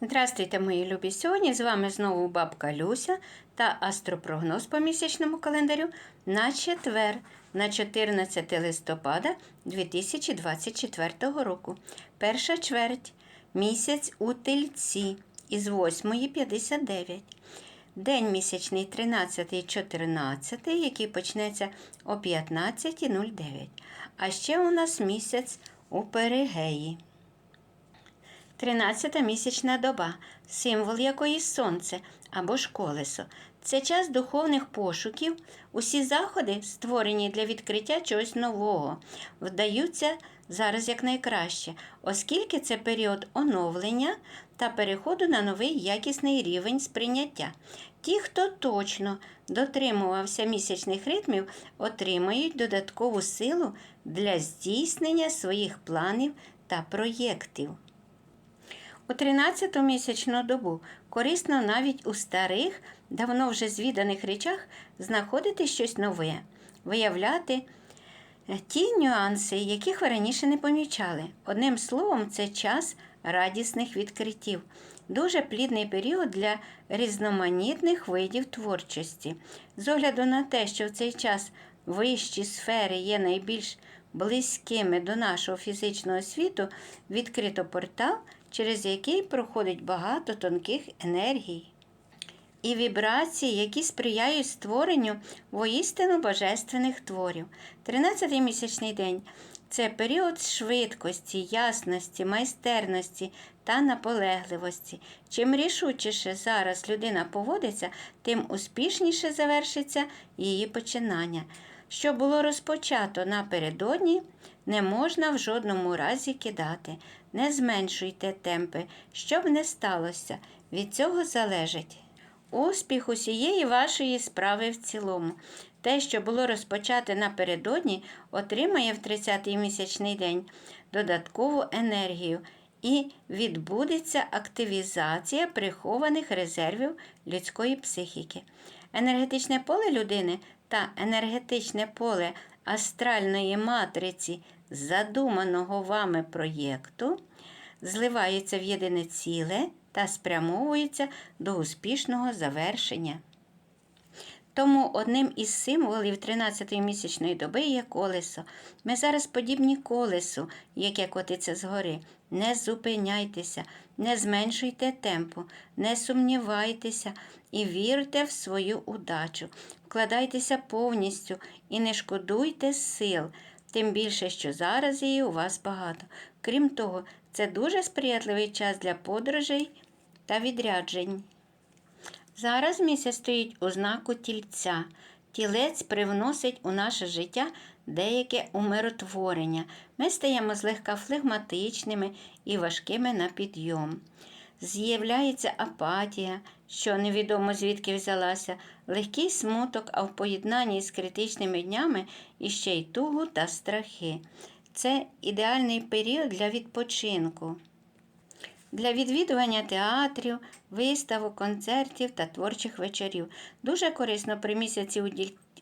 Здравствуйте, мої любі! Сьогодні з вами знову бабка Люся та астропрогноз по місячному календарю на четвер, на 14 листопада 2024 року. Перша чверть місяць у тельці із 8.59. День місячний 13-14, який почнеться о 15.09. А ще у нас місяць у перигеї. Тринадцята місячна доба, символ якої сонце або ж колесо. Це час духовних пошуків. Усі заходи, створені для відкриття чогось нового, вдаються зараз якнайкраще, оскільки це період оновлення та переходу на новий якісний рівень сприйняття. Ті, хто точно дотримувався місячних ритмів, отримають додаткову силу для здійснення своїх планів та проєктів. У 13-ту місячну добу корисно навіть у старих, давно вже звіданих речах знаходити щось нове, виявляти е, ті нюанси, яких ви раніше не помічали. Одним словом, це час радісних відкриттів, дуже плідний період для різноманітних видів творчості. З огляду на те, що в цей час вищі сфери є найбільш близькими до нашого фізичного світу, відкрито портал, через який проходить багато тонких енергій і вібрацій, які сприяють створенню воістину божественних творів. 13-й місячний день це період швидкості, ясності, майстерності та наполегливості. Чим рішучіше зараз людина поводиться, тим успішніше завершиться її починання. Що було розпочато напередодні, не можна в жодному разі кидати. Не зменшуйте темпи, щоб не сталося. Від цього залежить успіх усієї вашої справи в цілому. Те, що було розпочате напередодні, отримає в 30-й місячний день додаткову енергію і відбудеться активізація прихованих резервів людської психіки. Енергетичне поле людини та енергетичне поле астральної матриці задуманого вами проєкту зливаються в єдине ціле та спрямовуються до успішного завершення. Тому одним із символів 13-ї місячної доби є колесо. Ми зараз подібні колесу, яке котиться згори. Не зупиняйтеся, не зменшуйте темпу, не сумнівайтеся і вірте в свою удачу. Вкладайтеся повністю і не шкодуйте сил, тим більше, що зараз її у вас багато. Крім того, це дуже сприятливий час для подорожей та відряджень. Зараз місяць стоїть у знаку тільця. Тілець привносить у наше життя деяке умиротворення. Ми стаємо злегка флегматичними і важкими на підйом. З'являється апатія, що невідомо звідки взялася, легкий смуток, а в поєднанні з критичними днями іще й тугу та страхи. Це ідеальний період для відпочинку для відвідування театрів, виставок, концертів та творчих вечорів. Дуже корисно при місяці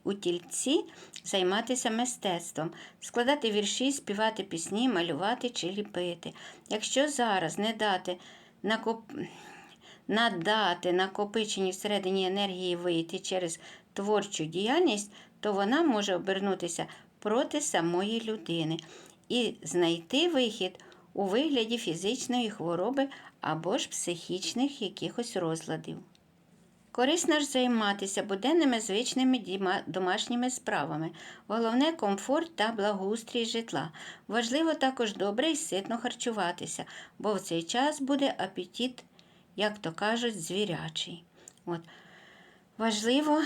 у тільці займатися мистецтвом, складати вірші, співати пісні, малювати чи ліпити. Якщо зараз не дати накоп... надати накопиченій всередині енергії вийти через творчу діяльність, то вона може обернутися проти самої людини і знайти вихід у вигляді фізичної хвороби або ж психічних якихось розладів. Корисно ж займатися буденними звичними домашніми справами, головне комфорт та благоустрій житла. Важливо також добре і ситно харчуватися, бо в цей час буде апетит, як то кажуть, звірячий. От. Важливо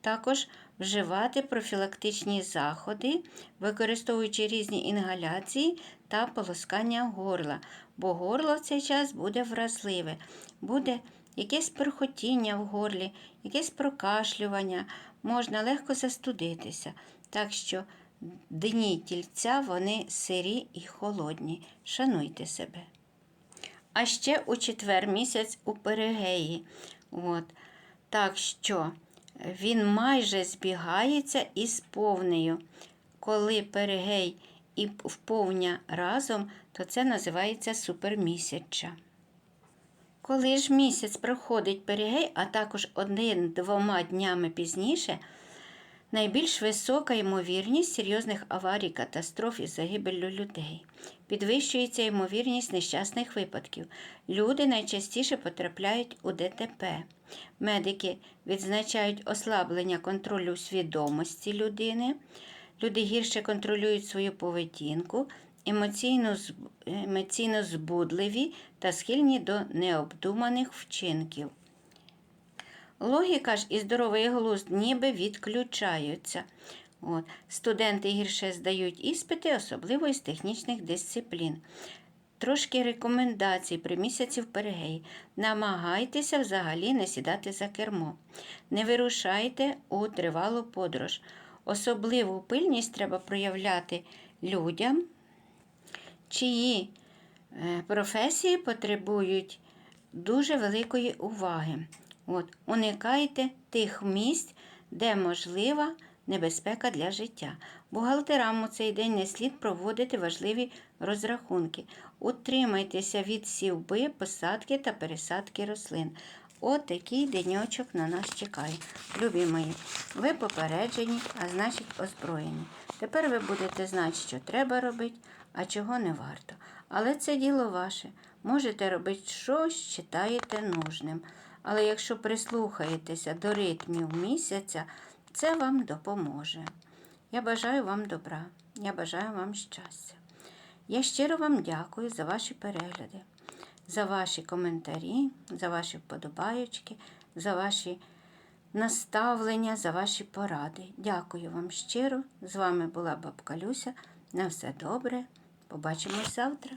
також вживати профілактичні заходи, використовуючи різні інгаляції та полоскання горла, бо горло в цей час буде вразливе, буде якесь перхотіння в горлі, якесь прокашлювання, можна легко застудитися. Так що дні тільця вони сирі і холодні. Шануйте себе. А ще у четвер місяць у перигеї. От. Так що він майже збігається із повнею. Коли перигей і вповня разом, то це називається супермісяча. Коли ж місяць проходить перигей, а також один-двома днями пізніше, найбільш висока ймовірність серйозних аварій, катастроф із загибеллю людей. Підвищується ймовірність нещасних випадків. Люди найчастіше потрапляють у ДТП. Медики відзначають ослаблення контролю свідомості людини. Люди гірше контролюють свою поведінку, емоційно, емоційно збудливі та схильні до необдуманих вчинків. Логіка ж і здоровий глузд ніби відключаються. От. Студенти гірше здають іспити, особливо із технічних дисциплін. Трошки рекомендацій при місяці в перегей. Намагайтеся взагалі не сідати за кермо. Не вирушайте у тривалу подорож. Особливу пильність треба проявляти людям, чиї е, професії потребують дуже великої уваги. От, уникайте тих місць, де можлива небезпека для життя. Бухгалтерам у цей день не слід проводити важливі розрахунки. Утримайтеся від сівби, посадки та пересадки рослин. От такий деньочок на нас чекає. Любі мої, ви попереджені, а значить озброєні. Тепер ви будете знати, що треба робити, а чого не варто. Але це діло ваше. Можете робити щось, читаєте нужним. Але якщо прислухаєтеся до ритмів місяця, це вам допоможе. Я бажаю вам добра, я бажаю вам щастя. Я щиро вам дякую за ваші перегляди, за ваші коментарі, за ваші вподобаючки, за ваші наставлення, за ваші поради. Дякую вам щиро. З вами була бабка Люся. На все добре. Побачимось завтра.